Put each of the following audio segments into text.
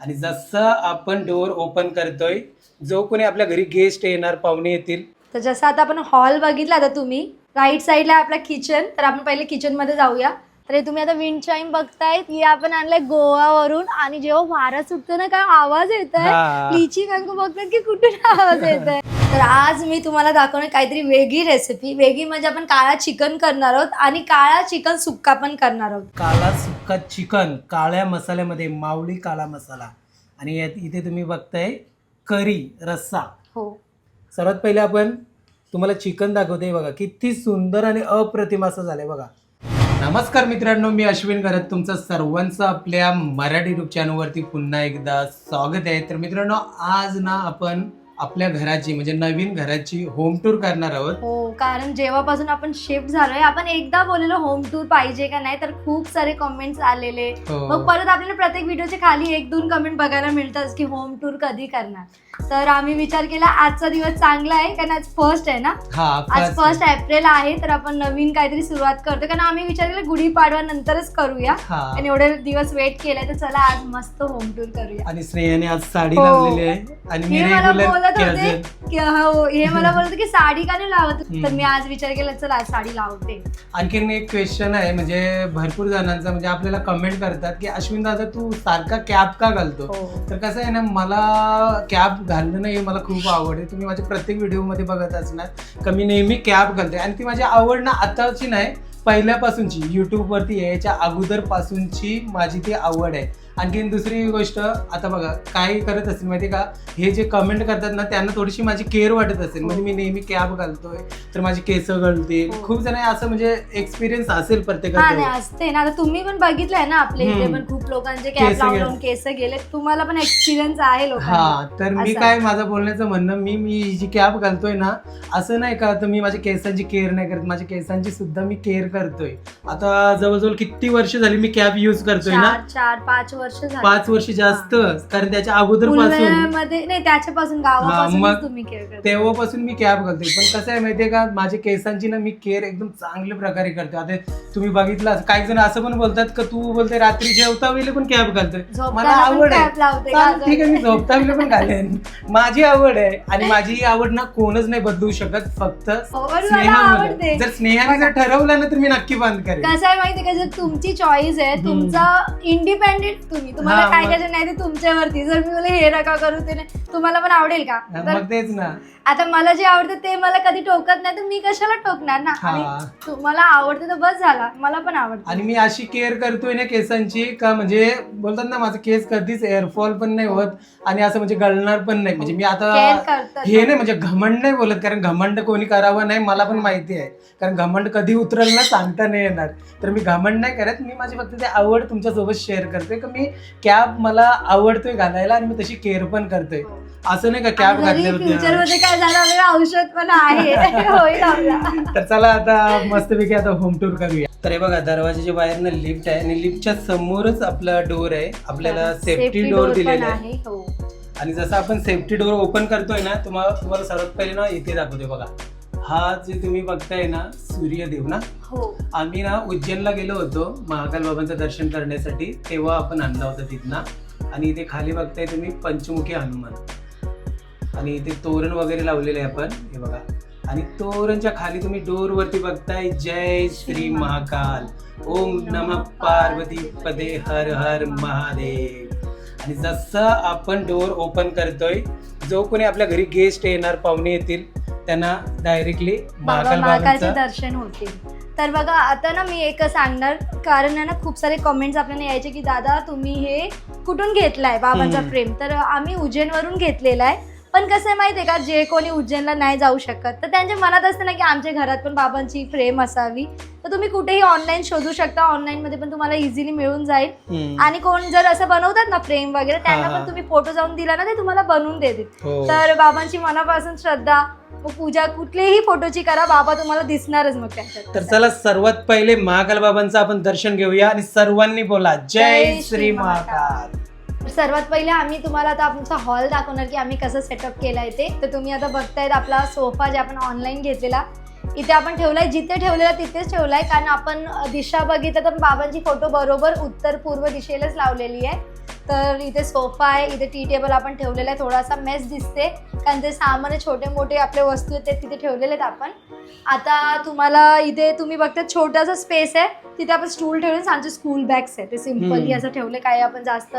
आणि जसं आपण डोअर ओपन करतोय जो कोणी आपल्या घरी गेस्ट येणार पाहुणे येतील. तर जसं आता आपण हॉल बघितला आता तुम्ही राईट साईडला आपला किचन तर आपण पहिले किचनमध्ये जाऊया. तर तुम्ही आता विंड चाईम बघताय ही आपण आणलंय गोवावरून आणि जेव्हा वारा सुटतो ना काय आवाज येत. आहे लिची कांकू बघतात की कुठून आवाज येत आहे तर आज मी तुम्हाला दाखवणार काहीतरी वेगळी रेसिपी वेगळी म्हणजे आपण काळा चिकन करणार आहोत आणि काळा चिकन सुक्का पण करणार आहोत. काला सुक्का चिकन काळ्या मसाल्यामध्ये मावळी काळा मसाला. आणि यात इथे तुम्ही बघताय करी रस्सा. हो. सर्वात पहिले आपण तुम्हाला चिकन दाखवते बघा. किती सुंदर आणि अप्रतिम असं झालंय बघा. नमस्कार मित्रांनो मी अश्विन घरात तुमचं सर्वांचं आपल्या मराठी युट्यूब चॅनलवरती पुन्हा एकदा स्वागत आहे. तर मित्रांनो आज ना आपण आपल्या घराची म्हणजे नवीन घराची होम टूर करणार आहोत. हो कारण जेव्हापासून आपण शिफ्ट झालोय आपण एकदा बोललेलो होम टूर पाहिजे का नाही तर खूप सारे कमेंट्स आलेले. हो. मग परत आपल्याला प्रत्येक व्हिडिओच्या खाली एक दोन कमेंट बघायला मिळतात की होम टूर कधी करणार. तर आम्ही विचार केला आजचा दिवस चांगला आहे कारण आज फर्स्ट आहे ना? हा आज फर्स्ट एप्रिल आहे तर आपण नवीन काहीतरी सुरुवात करतो. कारण आम्ही विचार केला गुढीपाडवा नंतरच करूया. हा. आणि एवढे दिवस वेट केलाय तर चला आज मस्त होम टूर करूया. आणि स्नेहाने आज साडी हो. लावलेली आहे. आणि मी हे मला रेग्युलर बोलत होते की हो हे मला बोलत की साडी का नाही लावत तर. मी आज विचार केला चला आज साडी लावते. आणखीन एक क्वेश्चन आहे म्हणजे भरपूर जणांचा म्हणजे आपल्याला कमेंट करतात की अश्विन दादा तू सारखा कॅप का घालतो? हो. तर कसं आहे ना मला कॅप घालणं नाही मला खूप आवड आहे तुम्ही माझ्या प्रत्येक व्हिडिओमध्ये बघत असणार. का मी नेहमी कॅप घालते आणि ती माझी आवड ना आताची नाही पहिल्यापासूनची. युट्यूबवरती यायच्या अगोदर पासूनची माझी ती आवड आहे. आणखीन दुसरी गोष्ट आता बघा काय करत असेल माहिती का? हे जे कमेंट करतात ना त्यांना थोडीशी माझी केअर वाटत असेल. म्हणजे मी नेहमी कॅप घालतोय तर माझी केस गळतील. हो. खूप जण असं म्हणजे एक्सपिरियन्स असेल हा नाही प्रत्येकाचा असते ना. आता तुम्ही पण बघितलंय ना आपल्या इथे हम्म. पण खूप लोकांचे केस कॅप लावून गेले. लावून केस गेले तुम्हाला पण एक्सपिरियन्स आहे लोकांना हा तर मी असं. काय माझं बोलण्याचं म्हणणं मी मी ही जी कॅप घालतोय ना असं नाही का तर मी माझ्या केसांची केअर नाही करत. माझ्या केसांची सुद्धा मी केअर करतोय. आता जवळजवळ किती वर्ष झाली मी कॅप युज करतोय ना? चार चार पाच वर्ष झाली. पाच वर्ष जास्त कारण त्याच्या अगोदरपासून पुलवेळामध्ये नाही त्याच्यापासून गावापासून तुम्ही केअर करता. तेव्हापासून मी कॅप घालतोय पण कसं आहे माहितीये का माझ्या केसांची ना मी केअर एकदम चांगल्या प्रकारे करतो आता तुम्ही बघितलं काही जण असं पण बोलतात का तू बोलते रात्री जेवता वेळेला पण कॅप घालतोय. मला झोपताना पण आवड आहे. कॅप लावते का चालेल, ठीक आहे मी झोपता वेळेला पण घालेन. माझी आवड आहे आणि माझी ही आवड ना कोणच नाही बदलू शकत फक्त हो, पण मला स्नेहामुळे. आवडते. जर स्नेहाने जर ठरवलं ना तर मी नक्की बंद करेन. कसं आहे माहिती का जर तुमची चॉईस आहे. तुमचा इंडिपेंडेंट तुम्ही. तुम्हाला हा, काय मग- करायचं नाही ते तुमच्यावरती. जर मी बोले हे नका करू ते नाही. तुम्हाला पण आवडेल का? तर मग तेच ना. आता मला जे आवडतं ते मला कधी टोकत नाही तर मी कशाला टोकणार ना? हा. आणि तुम्हाला आवडतं तर बस झाला. मला पण आवडतं. आणि मी अशी केअर करतोय ना केसांची का म्हणजे बोलतात ना माझं केस कधीच एअरफॉल पण नाही होत आणि असं म्हणजे गळणार पण नाही. म्हणजे मी केअर आता करतात. हे नाही म्हणजे घमंड नाही बोलत कारण घमंड कोणी करावं नाही मला पण माहिती आहे. कारण घमंड कधी उतरल ना सांगता नाही येणार. तर मी घमंड नाही करत. मी माझी फक्त ते आवड तुमच्यासोबत शेअर करतोय. का मी कॅब मला आवडतोय घालायला आणि मी तशी केअर पण करतोय. असं नाही का कॅब फ्युचर घातल्यावर मध्ये काय झालं आपल्याला औषध पण आहे. तर चला आता मस्तपैकी आता होम टूर करूया. तर हे बघा दरवाजाच्या बाहेर ना लिफ्ट आहे आणि लिफ्टच्या समोरच आपला डोर आहे. आपल्याला सेफ्टी डोर दिलेला आहे. हो. आणि जसं आपण सेफ्टी डोर ओपन करतोय ना तुम्हाला तुम्हाला सर्वात पहिले ना इथे दाखवतोय बघा. हा जे तुम्ही बघताय ना सूर्यदेव ना? हो. आम्ही ना उज्जैनला गेलो होतो महाकाल बाबांचं दर्शन करण्यासाठी. तेव्हा आपण आणला होता तिथनं. आणि इथे खाली बघताय तुम्ही पंचमुखी हनुमान. आणि इथे तोरण वगैरे लावलेले आहे आपण हे बघा. आणि तोरणच्या खाली तुम्ही डोर वरती बघताय जय श्री महाकाल. ओम नम पार्वती पदे हर हर महादेव. आणि जसं आपण डोर ओपन करतोय जो कोणी आपल्या घरी गेस्ट येणार पाहुणे येतील त्यांना डायरेक्टली महाकाल महाकालचे बाबांचं दर्शन होतील. तर बघा आता ना मी एक सांगणार कारण आहे ना खूप सारे कमेंट्स आपल्याला यायचे की दादा तुम्ही हे कुठून घेतलाय बाबांचा हम्म. फ्रेम तर आम्ही उज्जैनवरून घेतलेला आहे. पण कसं आहे माहिती आहे का जे कोणी उज्जैनला नाही जाऊ शकत तर त्यांच्या मनात असते ना की आमच्या घरात पण बाबांची फ्रेम असावी. तर तुम्ही कुठेही ऑनलाईन शोधू शकता. ऑनलाईन मध्ये पण तुम्हाला इझिली मिळून जाईल. आणि कोण जर असं बनवतात ना फ्रेम वगैरे त्यांना. पण तुम्ही फोटो जाऊन दिला ना ते तुम्हाला बनवून देतील. हो. तर बाबांची मनापासून श्रद्धा मग पूजा कुठलीही फोटोची करा बाबा तुम्हाला दिसणारच मग त्याच्यात. तर चला सर्वात पहिले महाकाल बाबांचं आपण दर्शन घेऊया. आणि सर्वांनी बोला जय श्री महाकाल. सर्वात पहिले आम्ही तुम्हाला आता आमचा हॉल दाखवणार की आम्ही कसं सेटअप केलाय ते. तर तुम्ही आता बघतायत आपला सोफा जे आपण ऑनलाईन घेतलेला इथे आपण ठेवलाय जिथे ठेवलेला तिथेच ठेवलाय. कारण आपण दिशा बघितलं तर बाबांची फोटो बरोबर उत्तर पूर्व दिशेलाच लावलेली आहे. तर इथे सोफा आहे इथे टी टेबल आपण ठेवलेला आहे. थोडासा मेस दिसते. कारण ते सामान छोटे मोठे आपले वस्तू आहेत ते तिथे ठेवलेले आहेत आपण. आता तुम्हाला इथे तुम्ही बघता छोटासा स्पेस आहे तिथे आपण स्टूल ठेवले आमचे स्कूल बॅग्स आहे ते सिम्पली. असं ठेवले काही आपण जास्त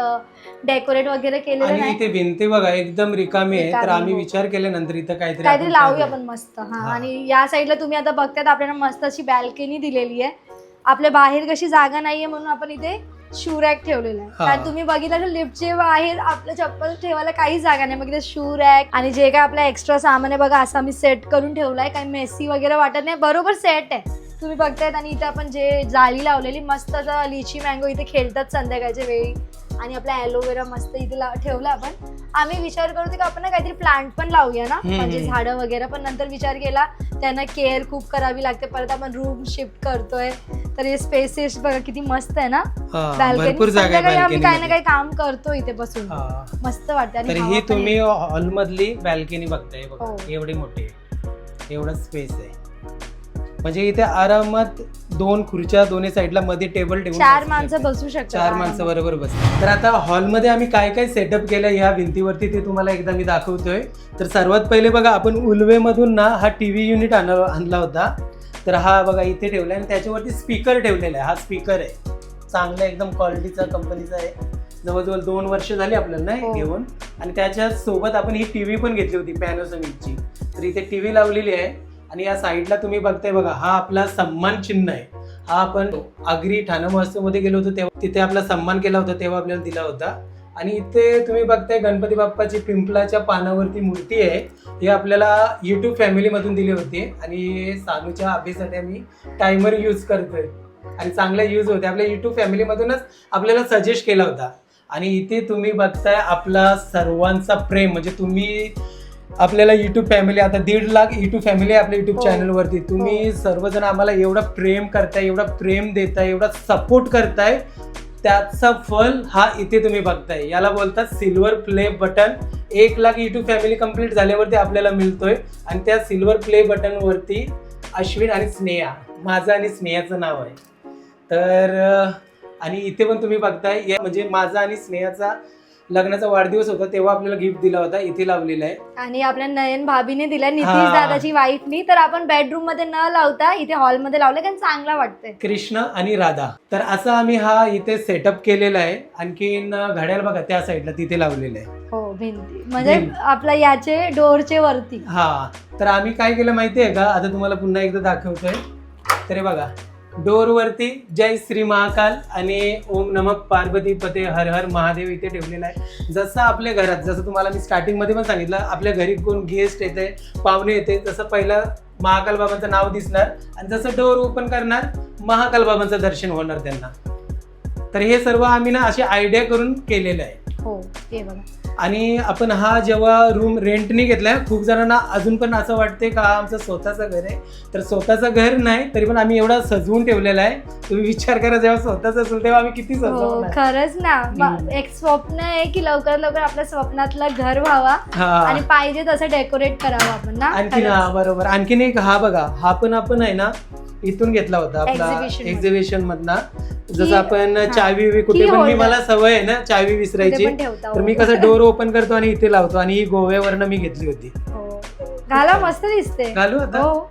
डेकोरेट वगैरे केलेलं आणि नाही इथे भिंती बघा एकदम रिकामी आहे तर रिकामी, आम्ही हो. विचार केल्यानंतर इथं काहीतरी काहीतरी आपण लावूया करूया. आपण मस्त हा हा. आणि या साईडला तुम्ही आता बघतायत आपल्याला मस्त अशी बॅल्कनी दिलेली आहे आपल्या बाहेर कशी जागा नाहीये म्हणून आपण इथे शू रॅक ठेवलेला आहे. हा. कारण तुम्ही बघितलं लिफ्टचे बाहेर आपलं चप्पल ठेवायला काही जागा नाही. मग इथे शू रॅक आणि जे काय आपलं एक्स्ट्रा सामान आहे बघा असं आम्ही सेट करून ठेवलाय. काही मेसी वगैरे वाटत नाही. बरोबर सेट आहे. तुम्ही बघतायत आणि इथे आपण जे जाळी लावलेली मस्त असं लिची मँगो इथे खेळतात संध्याकाळच्या वेळी. आणि आपला ॲलोवेरा मस्त इथे ठेवला आपण. आम्ही विचार करतो की आपण ना काहीतरी प्लांट पण लावूया ना? म्हणजे. झाडं वगैरे. पण नंतर विचार केला त्यांना केअर खूप करावी लागते. परत आपण रूम शिफ्ट करतोय. तर हे स्पेसेस बघा किती मस्त आहे ना? बाल्कनी भरपूर जागा आहे आम्ही काही ना काही काम करतो इथे बसून. मस्त वाटतं. आणि तर ही तुम्ही. हॉल मधली बॅल्कनी बघताय बघा. हो. एवढी मोठी. एवढा स्पेस आहे. म्हणजे इथे आरामात दोन खुर्च्या दोन्ही साईडला मध्ये टेबल ठेवून चार बसू माणसं. बसू शकतात चार माणसं बरोबर बस. तर आता हॉलमध्ये आम्ही काय काय सेटअप केलं ह्या भिंतीवरती ते तुम्हाला एकदा मी दाखवतोय. तर सर्वात पहिले बघा आपण उल्वेमधून ना हा टी व्ही युनिट आणला होता. तर हा बघा इथे ठेवला आणि त्याच्यावरती स्पीकर ठेवलेला आहे. हा स्पीकर आहे. चांगला एकदम क्वालिटीचा कंपनीचा आहे. जवळजवळ दोन वर्ष झाली आपल्याला ना हे. घेऊन. आणि त्याच्या सोबत आपण ही टीव्ही पण घेतली होती पॅनोसोनिकची तर इथे टीव्ही लावलेली आहे. आणि या साईडला तुम्ही बघताय बघा हा आपला सन्मान चिन्ह आहे. हा आपण आगरी ठाणा महोत्सवमध्ये गेलो होतो तेव्हा तिथे आपला सन्मान केला होता तेव्हा आपल्याला दिला होता. आणि इथे तुम्ही बघताय गणपती बाप्पाची पिंपलाच्या पानावरती मूर्ती आहे. ही आपल्याला युट्यूब फॅमिलीमधून दिली होती. आणि सानूच्या अभ्यासाठी आम्ही टायमर यूज करतोय. आणि चांगला यूज होते आपल्या युट्यूब फॅमिलीमधूनच आपल्याला सजेस्ट केला होता. आणि इथे तुम्ही बघताय आपला सर्वांचा प्रेम म्हणजे तुम्ही आपल्याला युट्यूब फॅमिली आता दीड लाख युट्यूब फॅमिली आहे आपल्या युट्यूब हो. चॅनलवरती तुम्ही सर्वजण आम्हाला एवढं प्रेम करताय एवढं प्रेम देताय एवढा सपोर्ट करताय. त्याचा फल हा इथे तुम्ही बघताय. याला बोलतात सिल्वर प्ले बटन एक लाख युट्यूब फॅमिली कंप्लीट झाल्यावरती आपल्याला मिळतोय. आणि त्या सिल्वर प्ले बटन वरती अश्विन आणि स्नेहा. माझं आणि स्नेहाचं नाव आहे. तर आणि इथे पण तुम्ही बघताय. या- म्हणजे माझा आणि स्नेहाचा लग्नाचा वाढदिवस होता तेव्हा आपल्याला गिफ्ट दिला होता इथे लावलेला आहे. आणि आपल्या नयन भाभीने दिलाय नितीश हा. दादाची वाईफनी. तर आपण बेडरूममध्ये न लावता इथे हॉलमध्ये लावलं कारण चांगला वाटतंय. कृष्ण आणि राधा. तर असं आम्ही हा इथे सेटअप केलेला आहे. आणखीन घड्याळ बघा त्या साईडला तिथे लावलेलं आहे. हो भिंती. म्हणजे भिंत. आपल्या याचे डोरचे वरती. हा. तर आम्ही काय केलं माहितीये का? आता तुम्हाला पुन्हा एकदा दाखवतोय. तर हे बघा. डोर वरती जय श्री महाकाल आणि ओम नमक पार्वती पते हर हर महादेव इथे ठेवलेला आहे. जसं आपल्या घरात जसं तुम्हाला मी स्टार्टिंगमध्ये पण सांगितलं आपल्या घरी कोण गेस्ट येते पाहुणे येते तसं पहिलं महाकाल बाबांचं नाव दिसणार आणि जसं डोर ओपन करणार महाकाल बाबांचं दर्शन होणार त्यांना. तर हे सर्व आम्ही ना अशी आयडिया करून केलेलं आहे. हो ते बघा. आणि आपण हा जेव्हा रूम रेंटने घेतलाय खूप जणांना अजून पण असं वाटते का हा आमचं स्वतःचं घर आहे? तर स्वतःचं घर नाही तरी पण आम्ही एवढा सजवून ठेवलेला आहे. तुम्ही विचार करा जेव्हा स्वतःच असेल तेव्हा आम्ही किती हो सजवणार? खरंच ना. मा- एक स्वप्न आहे की लवकरात लवकर आपल्या स्वप्नातलं घर व्हावा आणि हा पाहिजे तसं डेकोरेट करावं आपण ना आणखीन हा खरंच. बरोबर. आणखीन एक हा बघा हा पण आपण आहे ना इथून घेतला होता आपला Exhibition मध्ये. एक्झिबिशन मधना जसं आपण हा. चावी कुठे Key पण मी holder. मला सवय आहे ना चावी विसरायची पण ठेवता तर हो. मी कसं डोर ओपन करतो आणि इथे लावतो आणि ही गोव्यावरनं मी घेतली होती हो. घाला मस्त दिसते घालू आता हो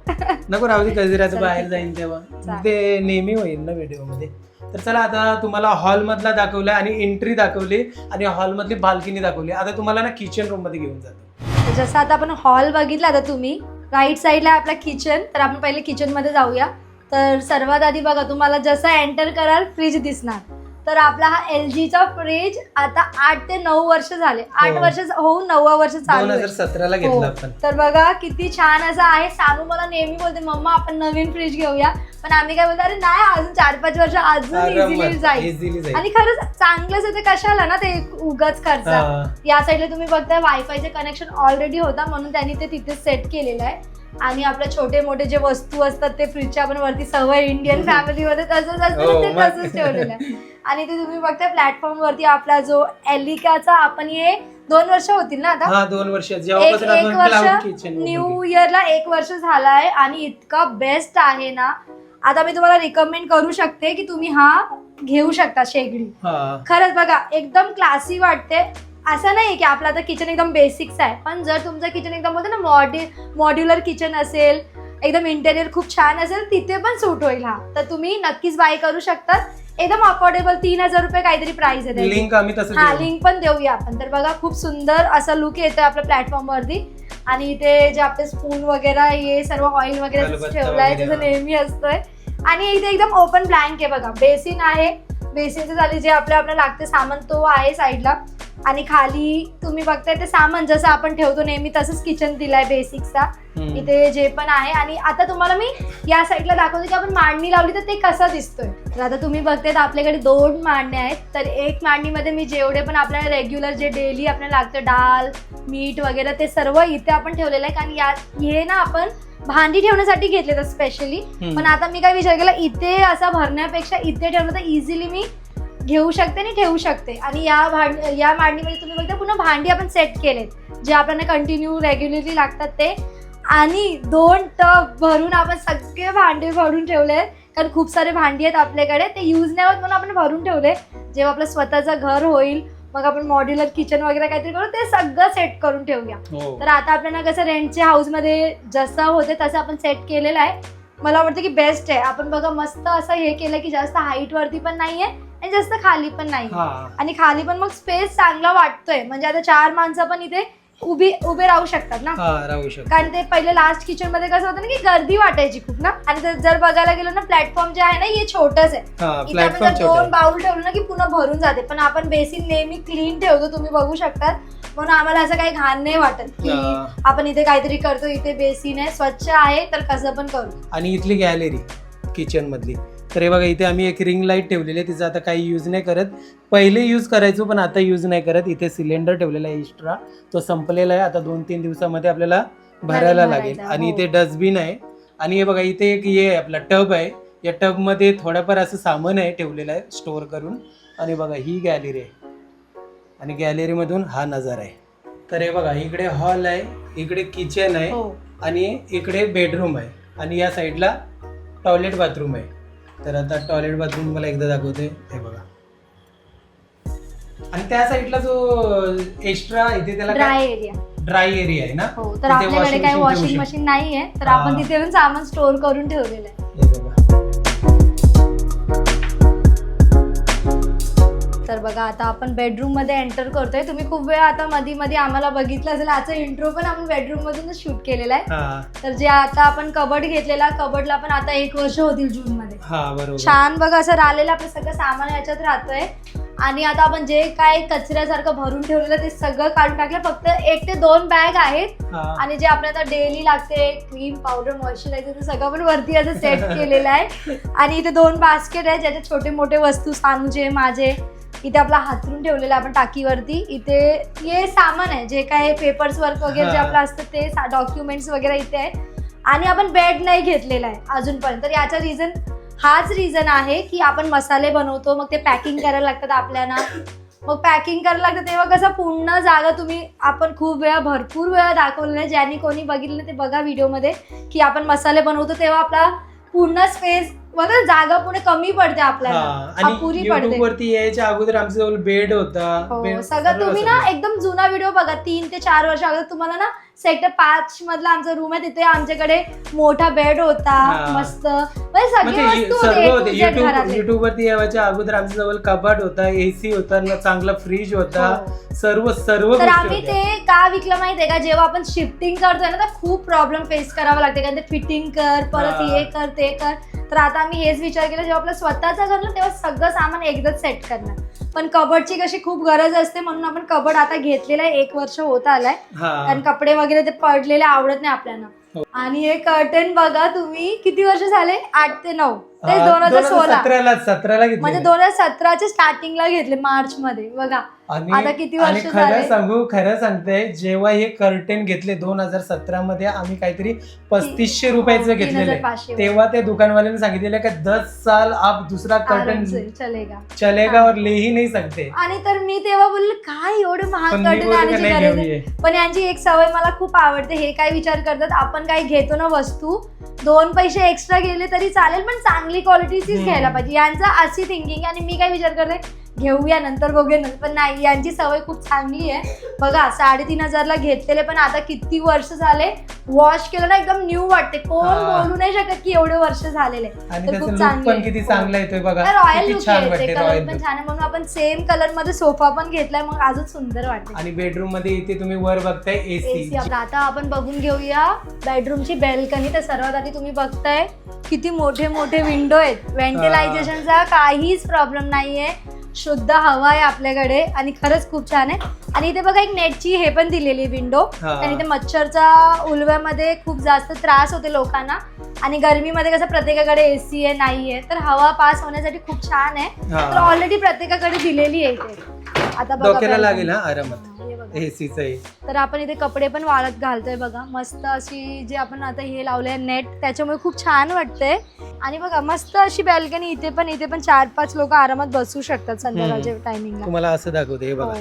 नको राहू दे चला, बाहेर ठीक जाईन तेव्हा चालेल. ते नेहमी होईल ना व्हिडिओमध्ये तर चला आता तुम्हाला हॉल मधला दाखवला आणि एंट्री दाखवली आणि हॉल मधली बाल्कनी दाखवली आता तुम्हाला ना किचन रूममध्ये घेऊन जातो जसं आता आपण हॉल बघितला आता तुम्ही राईट साईडला आपला किचन तर आपण पहिले किचनमध्ये जाऊया. तर सर्वात आधी बघा तुम्हाला जसं एंटर कराल फ्रीज दिसणार. तर आपला हा एल जीचा फ्रीज आता आठ ते नऊ वर्ष झाले. आठ हो. वर्ष होऊन नववा वर्ष दोन चालू हजार सतराला हो. घेतला आपण. तर बघा किती छान असं आहे. सानू मला नेहमी बोलते मम्मा आपण नवीन फ्रीज घेऊया. पण आम्ही काय बोलतो अरे नाही अजून चार पाच वर्ष अजून इझिली जाईल. इझिली जाईल. आणि खरंच चांगलंच आहे ते कशाला ना ते उगाच खर्च. हा. या साईडला तुम्ही बघताय वायफायचे कनेक्शन ऑलरेडी होता म्हणून त्यांनी ते तिथे सेट केलेलं आहे. आणि आपले छोटे मोठे जे वस्तू असतात ते फ्रीजच्या आपण वरती सवय इंडियन फॅमिलीमध्ये तसंच असतं हो, ते. तसंच ठेवलेलं आहे. आणि ते तुम्ही बघताय प्लॅटफॉर्म वरती आपला जो एलिकाचा आपण हे दोन वर्ष होतील ना आता? हा दोन वर्ष. एक एक वर्ष न्यू इयरला एक वर्ष झालाय आणि इतका बेस्ट आहे ना. आता मी तुम्हाला रिकमेंड करू शकते की तुम्ही हा घेऊ शकता शेगडी. खरंच बघा एकदम क्लासी वाटते. असं नाही की आपलं आता किचन एकदम बेसिक्स आहे पण जर तुमचं किचन एकदम बोलतो ना मॉड्यु मॉड्युलर किचन असेल एकदम इंटेरियर खूप छान असेल तिथे पण सूट होईल हा तर तुम्ही नक्कीच बाय करू शकता एकदम अफोर्डेबल तीन हजार रुपये काहीतरी प्राइस आहे त्याची. लिंक आम्ही तसं हा देऊ. लिंक पण देऊया आपण तर बघा खूप सुंदर असा लुक येतोय आपल्या प्लॅटफॉर्म वरती आणि इथे जे आपले स्पून वगैरे हे सर्व ऑइल वगैरे ठेवलाय वगैरे, हा. नेहमी असतोय आणि इथे एकदम ओपन ब्लँक आहे बघा बेसिन आहे बेसिनचं झाली जे आपल्या आपल्याला लागते सामान तो आहे साईडला. आणि खाली तुम्ही बघताय ते सामान जसं आपण ठेवतो नेहमी तसंच किचन दिलाय बेसिकचा. इथे जे पण आहे. आणि आता तुम्हाला मी या साईडला दाखवते की आपण मांडणी लावली तर ते कसं दिसतोय. तर आता तुम्ही बघताय तर आपल्याकडे दोन मांडण्या आहेत. तर एक मांडणीमध्ये मी जेवढे पण आपल्याला रेग्युलर जे डेली आपल्याला लागतं डाळ मीठ वगैरे ते सर्व इथे आपण ठेवलेलं आहे. कारण या हे ना आपण भांडी ठेवण्यासाठी घेतले तर स्पेशली हम्म. पण आता मी काय विचार केला इथे असं भरण्यापेक्षा इथे ठेवलं तर इझिली मी घेऊ शकते आणि ठेवू शकते. आणि या भांड या मांडणीमध्ये तुम्ही बघता पुन्हा भांडी आपण सेट केलेत. जे आपल्याला कंटिन्यू रेग्युलरली लागतात ते. आणि दोन टब भरून आपण सगळे भांडे भरून ठेवले. कारण खूप सारे भांडी आहेत आपल्याकडे. ते यूज नाही होत म्हणून आपण भरून ठेवले. जेव्हा आपलं स्वतःचं घर होईल मग आपण मॉड्युलर किचन वगैरे काहीतरी करू ते सगळं सेट करून ठेवूया. हो. तर आता आपल्याला कसं रेंटच्या हाऊसमध्ये जसं होते तसं आपण सेट केलेलं आहे. मला वाटतं की बेस्ट आहे. आपण बघा मस्त असं हे केलं की जास्त हाईट वरती पण नाहीये आणि जास्त खाली पण नाही हा. आणि खाली पण मग स्पेस चांगला वाटतोय. म्हणजे आता चार माणसं पण इथे उभी उभे राहू शकतात ना? हा राहू शकतो कारण ते पहिले लास्ट किचनमध्ये कसं होतं ना की गर्दी वाटायची खूप ना. आणि जर बघायला गेलो ना प्लॅटफॉर्म जे आहे ना हे छोटच आहे. हा इथे आपण प्लॅटफॉर्म जर छोटा दोन. बाउल ठेवलं ना की पुन्हा भरून जाते. पण आपण बेसिन नेहमी क्लीन ठेवतो तुम्ही बघू शकतात. म्हणून आम्हाला असं काही घाण नाही वाटत की हा. आपण इथे काहीतरी करतो इथे बेसिन आहे स्वच्छ आहे तर कसं पण करू. आणि इथली गॅलरी किचन मधली. तर हे बघा इथे आम्ही एक रिंग लाइट ठेवलेली आहे. तिचा आता काही यूज नाही करत. पहिले यूज करायचो पण आता यूज नाही करत. इथे सिलेंडर ठेवलेला आहे एक्स्ट्रा तो संपलेला आहे. आता दोन तीन दिवसामध्ये आपल्याला भरायला लागेल. आणि हो. इथे डस्टबिन आहे. आणि हे बघा इथे एक हे आहे आपला टब आहे. या टबमध्ये थोडंफार असं सामान आहे ठेवलेलं आहे स्टोअर करून. आणि बघा ही गॅलरी आहे. आणि गॅलरी मधून हा नजारा आहे. तर हे बघा इकडे हॉल आहे इकडे किचन आहे हो. आणि इकडे बेडरूम आहे. आणि या साईडला टॉयलेट बाथरूम आहे. तर आता टॉयलेट बाथरूम मला एकदा दाखवते. हे बघा. आणि त्या साईडला जो एक्स्ट्रा इथे त्याला ड्राय एरिया ड्राय एरिया आहे ना? हो तर आपल्याकडे काही वॉशिंग मशीन नाहीये तर. आपण तिथे सामान स्टोअर करून ठेवलेलं आहे. हे बघा. तर बघा आता आपण बेडरूममध्ये एंटर करतोय. तुम्ही खूप वेळ आता मध्ये मध्ये आम्हाला बघितलं असेल आजचा इंट्रो पण आपण बेडरूम मधूनच शूट केलेला आहे. तर जे आता आपण कबड घेतलेला कबडला पण आता एक वर्ष होतील जून मध्ये. हा छान बघा असं राहिलेलं आपलं सगळं सामान याच्यात राहतोय. आणि आता आपण जे काय कचऱ्यासारखं भरून ठेवलेलं ते सगळं काढून टाकलं. फक्त एक ते दोन बॅग आहेत. आणि जे आपल्याला डेली लागते क्रीम पावडर मॉइश्चरायझर सगळं पण वरती असं सेट केलेलं आहे. आणि इथे दोन बास्केट आहे ज्याच्यात छोटे मोठे वस्तू सानूचे माझे. इथे आपला हातरून ठेवलेला आपण टाकीवरती. इथे हे सामान आहे जे काय पेपर्स वर्क वगैरे जे. आपलं असतं ते डॉक्युमेंट्स वगैरे इथे आहे आणि आपण बेड नाही घेतलेला आहे अजूनपर्यंत. तर याचा रिझन हाच रिझन आहे की आपण मसाले बनवतो मग ते पॅकिंग करायला लागतात आपल्याला. मग पॅकिंग करायला लागतं तेव्हा कसं पूर्ण जागा तुम्ही आपण खूप वेळा भरपूर वेळा दाखवलेलं आहे. ज्यांनी कोणी बघितलं ते बघा व्हिडिओमध्ये की आपण मसाले बनवतो तेव्हा आपला पूर्ण स्पेस बघा जागा पुढे कमी पडते आपल्याला. अपुरी पडते. वरती यायच्या अगोदर आमच्या जवळ बेड होता. हो सगळं तुम्ही ना. एकदम जुना व्हिडिओ बघा तीन ते चार वर्ष अगोदर तुम्हाला ना सेक्टर पाच मधला आमचा रूम आहे तिथे आमच्याकडे मोठा बेड होता हा. मस्त म्हणजे सगळी म्हणजे वस्तू सर्व होते A to होते Z युट्यूब घरातले. युट्यूब वरती यावायच्या अगोदर आमच्या जवळ कपाट होता एसी होता न चांगला फ्रीज होता हो. सर्व सर्व तर गोष्टी आम्ही होत्या. ते का विकलं माहितीये का जेव्हा आपण शिफ्टिंग करतोय ना तर खूप प्रॉब्लेम फेस करावा लागते कारण ते फिटिंग कर परत हा. हे कर ते कर तर आता आम्ही हेच विचार केला जेव्हा आपलं स्वतःचं घर ना तेव्हा सगळं सामान एकदाच सेट करणार पण कबडची कशी खूप गरज असते म्हणून आपण कबड आता घेतलेलं आहे एक वर्ष होत आलाय हा कारण कपडे वगैरे ते पडलेले आवडत नाही आपल्याला. हो. आणि हे कर्टन बघा तुम्ही किती वर्ष झाले? आठ ते नऊ. दोन हजार सोळा. सतराला सतराला म्हणजे दोन हजार सतराच्या स्टार्टिंगला घेतले मार्च मध्ये बघा आता किती वर्ष खरं? सांगू खरं सांगते जेव्हा हे कर्टेन घेतले दोन हजार सतरा मध्ये आम्ही काहीतरी पस्तीसशे रुपयाचं तीन घेतलेलं तेव्हा त्या दुकानवाल्याने सांगितलेलं की दस साल आप दुसरा कर्टन चलेगा. चलेगा और ले ही नाही सकते. आणि तर मी तेव्हा बोलले काय एवढे महाग कर्टन बोलले का आणायची नाही गरज घेऊन आहे?" ये. पण यांची एक सवय मला खूप आवडते हे काय विचार करतात आपण काही घेतो ना वस्तू दोन पैसे एक्स्ट्रा गेले तरी चालेल पण चांगली क्वालिटीचीच हम्म. घ्यायला पाहिजे यांचा अशी थिंकिंग आणि मी काय विचार करते घेऊया नंतर बघूया. नंतर पण नाही यांची सवय खूप चांगली आहे. बघा साडेतीन हजारला घेतलेले पण आता किती वर्ष झाले? वॉश केलं ना एकदम न्यू वाटते. कोण हा. बोलू नाही शकत की एवढे वर्ष झालेले. आणि तर त्याचं खूप लुक पण आहे. किती हो. चांगला येतोय बघा. रॉयल किती लुक छान आहे वाटते कलर रॉयल पण लुक छान आहे. म्हणून आपण सेम कलरमध्ये सोफा पण घेतलाय मग अजून सुंदर वाटते. आणि बेडरूममध्ये इथे तुम्ही वर बघताय एसी एसी आता आपण बघून घेऊया बेडरूमची बेल्कनी तर सर्वात आधी तुम्ही बघताय किती मोठे मोठे विंडो आहेत व्हेंटिलायझेशनचा काहीच प्रॉब्लेम नाहीये. शुद्ध हवा आहे आपल्याकडे आणि खरंच खूप छान आहे आणि इथे बघा एक नेटची हे पण दिलेली विंडो. आणि ते मच्छरचा उलव्यामध्ये खूप जास्त त्रास होते लोकांना आणि गरमीमध्ये कसं प्रत्येकाकडे एसी आहे नाहीये तर हवा पास होण्यासाठी खूप छान आहे. तर ऑलरेडी प्रत्येकाकडे दिलेली आहे इथे आता बघा. लागेल हा आरामात. एसीच आहे. तर आपण इथे कपडे पण वाळत घालतोय बघा. मस्त अशी जे आपण आता हे लावलंय नेट त्याच्यामुळे खूप छान वाटतंय. आणि बघा मस्त अशी बॅल्कनी इथे पण इथे पण चार पाच लोक आरामात बसू शकतात संध्याकाळच्या टायमिंगला तुम्हाला असं दाखवते हे बघा.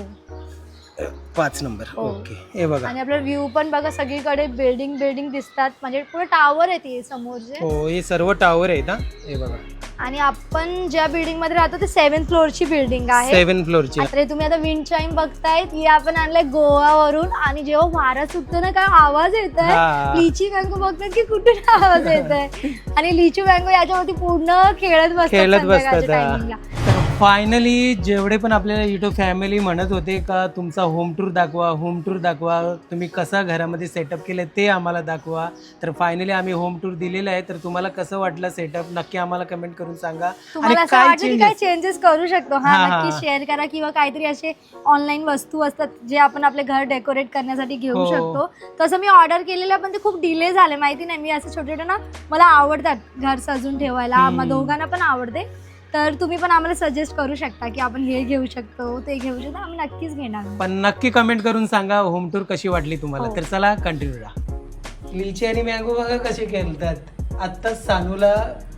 पाच नंबर. हो. ओके. हे बघा. आणि आपला व्ह्यू पण बघा सगळीकडे बिल्डिंग बिल्डिंग दिसतात. म्हणजे पुढे टावर आहे ते समोरचे हो हे सर्व टावर आहेत हा. हे बघा. आणि आपण ज्या बिल्डिंगमध्ये राहतो ते सेव्हन फ्लोअरची बिल्डिंग आहे. सेव्हन फ्लोअरची हे तुम्ही आता विंड चाईम बघतायत. ही आपण आणलंय गोवावरून आणि जेव्हा वारा सुटतो ना काय आवाज येत आहे. लिची मँगो बघतात की कुठून आवाज येत आहे आणि लिचू मँगो याच्यावरती पूर्ण खेळत बसतात खेळत संध्याकाळच्या बसतात. तर फायनली जेवढे पण आपल्याला युट्यूब फॅमिली म्हणत होते का तुमचा होम टूर दाखवा होम टूर दाखवा तुम्ही कसा घरामध्ये सेटअप केलं ते आम्हाला दाखवा. तर फायनली आम्ही होम टूर दिलेलं आहे. तर तुम्हाला कसं वाटलं सेटअप नक्की आम्हाला कमेंट करून सांगा. तुम्हाला असं वाटलं की काय चेंजेस करू शकतो? हा हा, हा. नक्की शेअर करा किंवा काहीतरी असे ऑनलाईन वस्तू असतात जे आपण आपले घर डेकोरेट करण्यासाठी घेऊ हो. शकतो. तसं मी ऑर्डर केलेलं पण ते खूप डिले झाले. माहिती नाही मी असं छोटे छोटे ना मला आवडतात घर सजून ठेवायला. हम्म. आम्हा दोघांना पण आवडते. तर तुम्ही पण आम्हाला सजेस्ट करू शकता की आपण हे घेऊ शकतो ते घेऊ शकतो. आम्ही नक्कीच घेणार. पण नक्की कमेंट करून सांगा होम टूर कशी वाटली तुम्हाला. हो. तर चला कंटिन्यू राहा लिची आणि मँगो बघा कसे खेळतात. आत्ता सानूला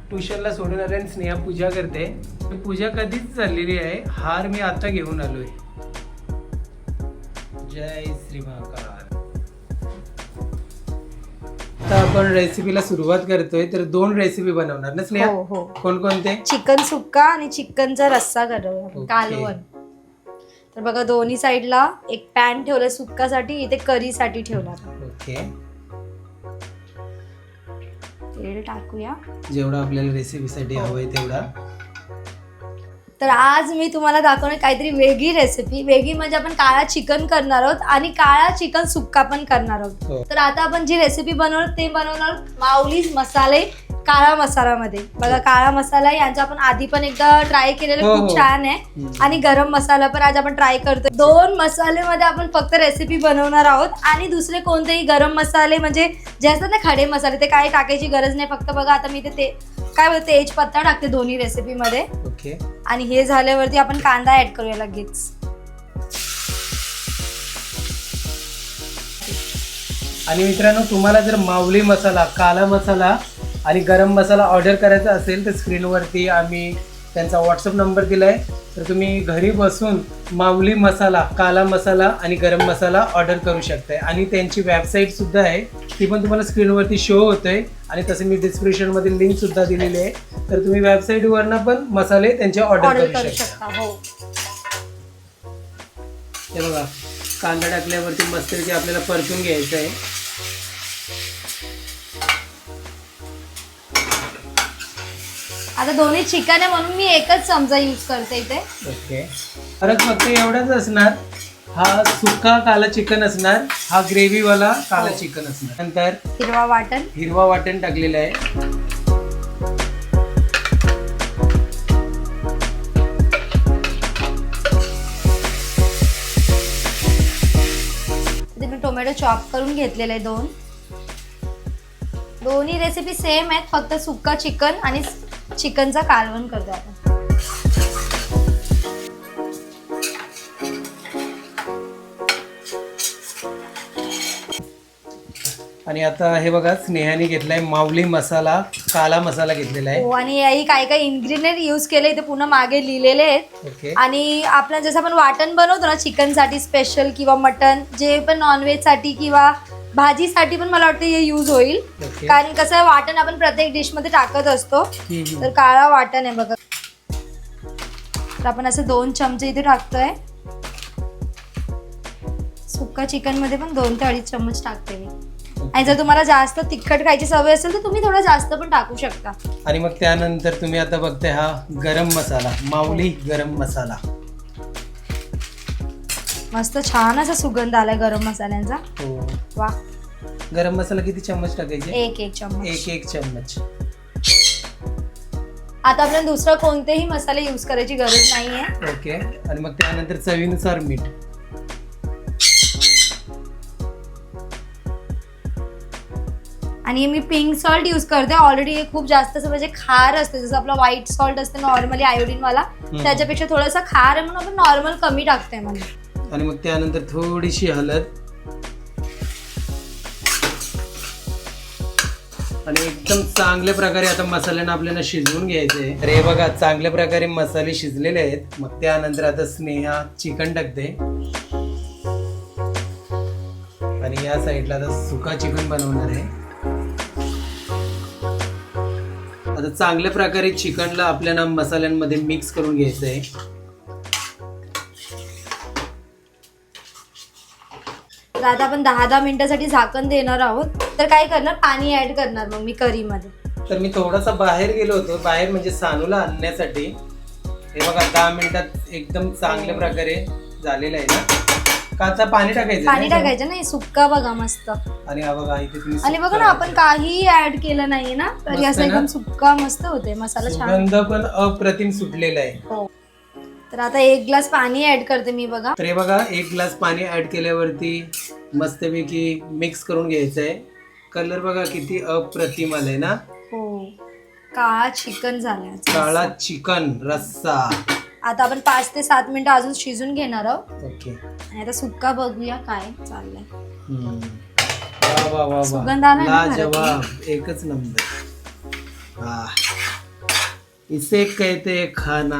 ट्युशनला सोडून आले आणि स्नेहा पूजा करते. पूजा कधीच चाललेली आहे. हार मी आता घेऊन आलोय. जय श्री महाकाल. आपण रेसिपीला सुरुवात करतोय तर दोन रेसिपी बनवणार ना स्नेहा? हो हो. कोणकोणते? चिकन सुक्का आणि चिकनचा रस्सा ओके. कालवण. तर बघा दोन्ही साईडला एक पॅन ठेवलाय सुक्कासाठी इथे करीसाठी ठेवणार. ओके. तेल टाकूया. जेवढा आपल्याला रेसिपीसाठी हवंय तेवढा. तर आज मी तुम्हाला दाखवणार काहीतरी वेगळी रेसिपी वेगळी म्हणजे आपण काळा चिकन करणार आहोत आणि काळा चिकन सुक्का पण करणार आहोत. हो. तर आता आपण जी रेसिपी बनवणार ते बनवणार माऊली मसाले काळा मसालामध्ये बघा काळा मसाला यांचा आपण आधी पण एकदा ट्राय केलेला हो, खूप हो. छान आहे. आणि गरम मसाला पण आज आपण ट्राय करतोय. दोन मसाल्यामध्ये आपण फक्त रेसिपी बनवणार आहोत. आणि दुसरे कोणतेही गरम मसाले म्हणजे जे असतात ना खडे मसाले ते काही टाकायची गरज नाही. फक्त बघा आता मी ते काय बोलते तेजपत्ता टाकते दोन्ही रेसिपीमध्ये ओके. आणि हे झाल्यावरती आपण कांदा ऍड करूया लगेच. आणि मित्रांनो तुम्हाला जर माऊली मसाला काला मसाला आणि गरम मसाला ऑर्डर करायचा असेल तर स्क्रीनवरती आम्ही त्यांचा व्हॉट्सअप नंबर दिला आहे तर तुम्ही घरी बसून माऊली मसाला काला मसाला आणि गरम मसाला ऑर्डर करू शकताय. आणि त्यांची वेबसाईट सुद्धा आहे. ती पण तुम्हाला स्क्रीनवरती शो होतोय. आणि तसं मी डिस्क्रिप्शनमध्ये लिंक सुद्धा दिलेली आहे. तर तुम्ही वेबसाईटवरनं पण मसाले त्यांचे ऑर्डर करू शकता. हो. हे बघा कांदा टाकल्यावरती मस्तपैकी आपल्याला परतून घ्यायचं आहे आता दोन्ही चिकन आहे म्हणून मी एकच चमचा यूज करते इथे. ओके. फरक फक्त एवढाच असणार. हा सुका काला चिकन असणार हा ग्रेव्हीवाला काला हो. चिकन असणार. नंतर हिरवा वाटण. हिरवा वाटण टाकलेलं आहे. इथे मी टोमॅटो चॉप करून घेतलेले आहे दोन. दोन्ही रेसिपी सेम आहेत फक्त सुक्का चिकन आणि चिकनचा कालवण करतो आपण आणि आता हे बघा स्नेहाने घेतलाय माऊली मसाला काला मसाला घेतलेला आहे. हो आणि याही काही काही इन्ग्रेडियंट यूज केले इथे पुन्हा मागे लिहिलेले आहेत. ओके आणि आपलं जसं आपण वाटण बनवतो ना चिकनसाठी स्पेशल किंवा मटन जे पण नॉनव्हेजसाठी किंवा भाजीसाठी पण मला वाटतं हे यूज होईल. कारण कसं आहे, वाटण आपण प्रत्येक डिशमध्ये टाकत असतो. हम्म. तर काळा वाटण आहे बघा. तर आपण असं दोन चमचे इथे टाकतोय. सुक्का चिकनमध्ये पण दोन ते अडीच चम्मच टाकते मी. आणि जर तुम्हाला जास्त तिखट खायची सवय असेल तर तुम्ही थोडं जास्त पण टाकू शकता. आणि मग त्यानंतर तुम्ही आता बघताय हा गरम मसाला माऊली गरम मसाला. मस्त छान असा सुगंध आलाय गरम मसाल्यांचा. हो. वा. गरम मसाला किती चम्मच टाकायचे? एक एक चम्मच. एक एक चम्मच. आता आपल्याला दुसरं कोणतेही मसाले यूज करायची गरज नाहीये. ओके. आणि मग त्यानंतर चवीनुसार मीठ. आणि मी पिंक सॉल्ट यूज करते. ऑलरेडी खूप जास्त असं म्हणजे खार असते. जसं आपला व्हाईट सॉल्ट असते नॉर्मली आयोडीन वाला. त्याच्यापेक्षा थोडासा खार आहे म्हणून आपण नॉर्मल कमी टाकते म्हणजे आणि मग त्यानंतर थोडीशी हळद. आणि एकदम चांगल्या प्रकारे आता मसाल्यानं आपल्याला शिजवून घ्यायचे. तर हे बघा चांगल्या प्रकारे मसाले शिजलेले आहेत. मग त्यानंतर आता स्नेहा चिकन टाकते. आणि या साईडला आता सुका चिकन बनवणार आहे. आता चांगल्या प्रकारे चिकनला आपल्याला मसाल्यांमध्ये मिक्स करून घ्यायचं आहे तर आता आपण दहा दहा मिनिटासाठी झाकण देणार आहोत. तर काय करणार? पाणी ऍड करणार मग मी करीमध्ये. तर मी थोडासा बाहेर गेलो होतो. बाहेर म्हणजे सानूला आणण्यासाठी. हे बघा दहा मिनिटात एकदम चांगल्या प्रकारे झालेलं आहे ना. का आता पाणी टाकायचं पाणी ना? टाकायचं नाही सुक्का बघा मस्त. आणि हा बघा इथे तुम्ही आणि बघा ना आपण काही ऍड केलं नाहीये ना तरी मस्त असं ना? एकदम सुक्का मस्त होते मसाला छान. सुगंध पण अप्रतिम सुटलेला आहे. हो. तर आता एक ग्लास पाणी ऍड करते मी बघा. तर हे बघा एक ग्लास पाणी ऍड केल्यावरती मस्तपैकी मिक्स करून घ्यायचं आहे कलर बघा किती अप्रतिम आलाय ना? हो. काळा चिकन झालाय काळा चिकन रस्सा. आता आपण पाच ते सात मिनिटं अजून शिजून घेणार आहोत. ओके. आणि आता सुक्का बघूया काय चाललंय. हम्म. वा वा वा वा. सुगंध आलाय ना लाजवाब. एकच नंबर हा. इसे कहते हैं खाना।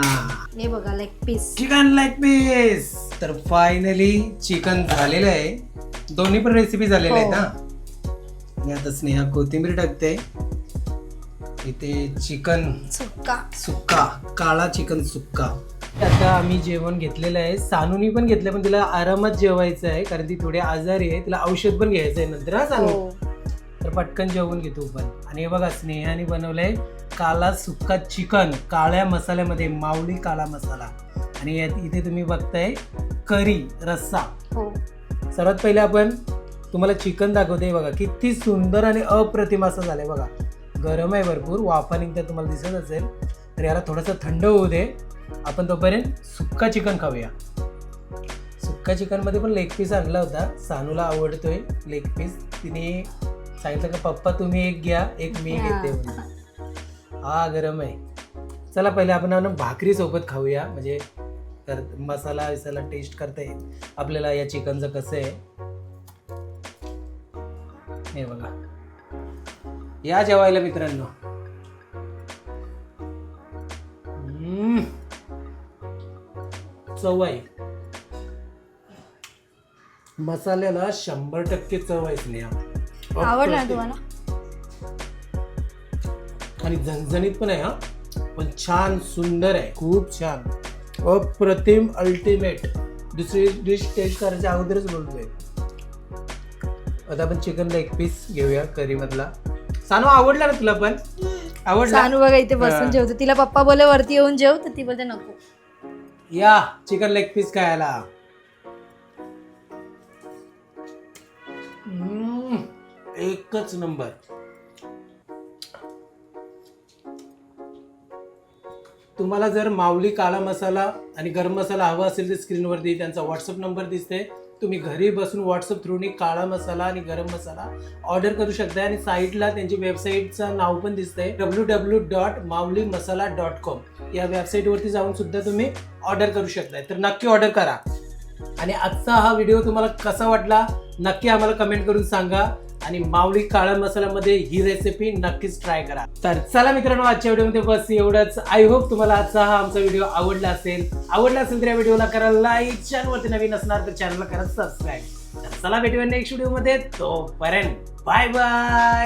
हे बघा leg piece chicken leg piece तर फायनली चिकन झालेलं आहे. दोन्ही पण रेसिपी झालेल्या आहेत हो. ना आणि आता स्नेहा कोथिंबीर टाकते. इथे चिकन सुक्का. सुक्का काळा चिकन सुक्का. आता आम्ही जेवण घेतलेलं आहे. सानूनी पण घेतलं पण तिला आरामात जेवायचं आहे कारण ती थोडी आजारी आहे. तिला औषध पण घ्यायचं आहे नंतर हा सानू? हो. तर पटकन जेवून घेतो पण. आणि हे बघा स्नेहाने बनवलंय काला सुक्का चिकन काळ्या मसाल्यामध्ये माऊली काळा मसाला. आणि यात- इथे तुम्ही बघताय करी रस्सा. हो. सर्वात पहिले आपण तुम्हाला चिकन दाखवते बघा किती सुंदर आणि अप्रतिम असं झालंय बघा. गरम आहे भरपूर वाफा निघता तुम्हाला दिसत असेल तर याला थोडंसं थंड होऊ दे. आपण तोपर्यंत सुक्का चिकन खाऊया. सुक्का चिकनमध्ये पण लेग पीस आणला होता. सानूला आवडतोय लेग पीस तिने सांगितलं का पप्पा तुम्ही एक घ्या एक मी घेते म्हणून. हा गरम आहे. चला पहिले आपण ना भाकरी सोबत खाऊया. म्हणजे तर मसाला विसाला टेस्ट करता येईल. आपल्याला या चिकनचं कसं आहे? हे बघा. या जेवायला मित्रांनो. चव आहे. मसाल्याला शंभर टक्के चव आहे स्नेहा. आवडला ना. तुम्हाला? आणि झणझणीत पण आहे हा. पण छान सुंदर आहे. खूप छान. अप्रतिम अल्टिमेट दुसरी डिश टेस्ट करायच्या अगोदरच बोलतोय. आता आपण चिकन लेग पीस घेऊया करी मधला सानू आवडला ना तुला पण? आवडला? सानू बघा इथे. बसून जेवतो. तिला पप्पा बोले वरती येऊन जेव तर ती बोलते नको. या चिकन लेग पीस खायला. एकच नंबर. तुम्हाला जर माऊली काळा मसाला आणि गरम मसाला हवा असेल तर स्क्रीनवरती त्यांचा व्हॉट्सअप नंबर दिसते तुम्ही घरी बसून व्हॉट्सअप थ्रूनी काळा मसाला आणि गरम मसाला ऑर्डर करू शकताय आणि साईटला त्यांची वेबसाईटचं नाव पण दिसतंय. W W dot Mauli Masala dot com या वेबसाईटवरती जाऊन सुद्धा तुम्ही ऑर्डर करू शकताय. तर नक्की ऑर्डर करा. आणि आजचा हा व्हिडिओ तुम्हाला कसा वाटला? नक्की आम्हाला कमेंट करून सांगा. आणि माऊली काळा मसाल्यामध्ये ही रेसिपी नक्कीच ट्राय करा. तर चला मित्रांनो आजच्या व्हिडिओमध्ये बस एवढंच. आय होप तुम्हाला आजचा हा आमचा व्हिडिओ आवडला असेल. आवडला असेल तर या व्हिडिओला करा लाईक चॅनलवरती नवीन असणार तर चॅनलला करा सबस्क्राईब चला भेटूया नेक्स्ट व्हिडिओमध्ये तोपर्यंत बाय बाय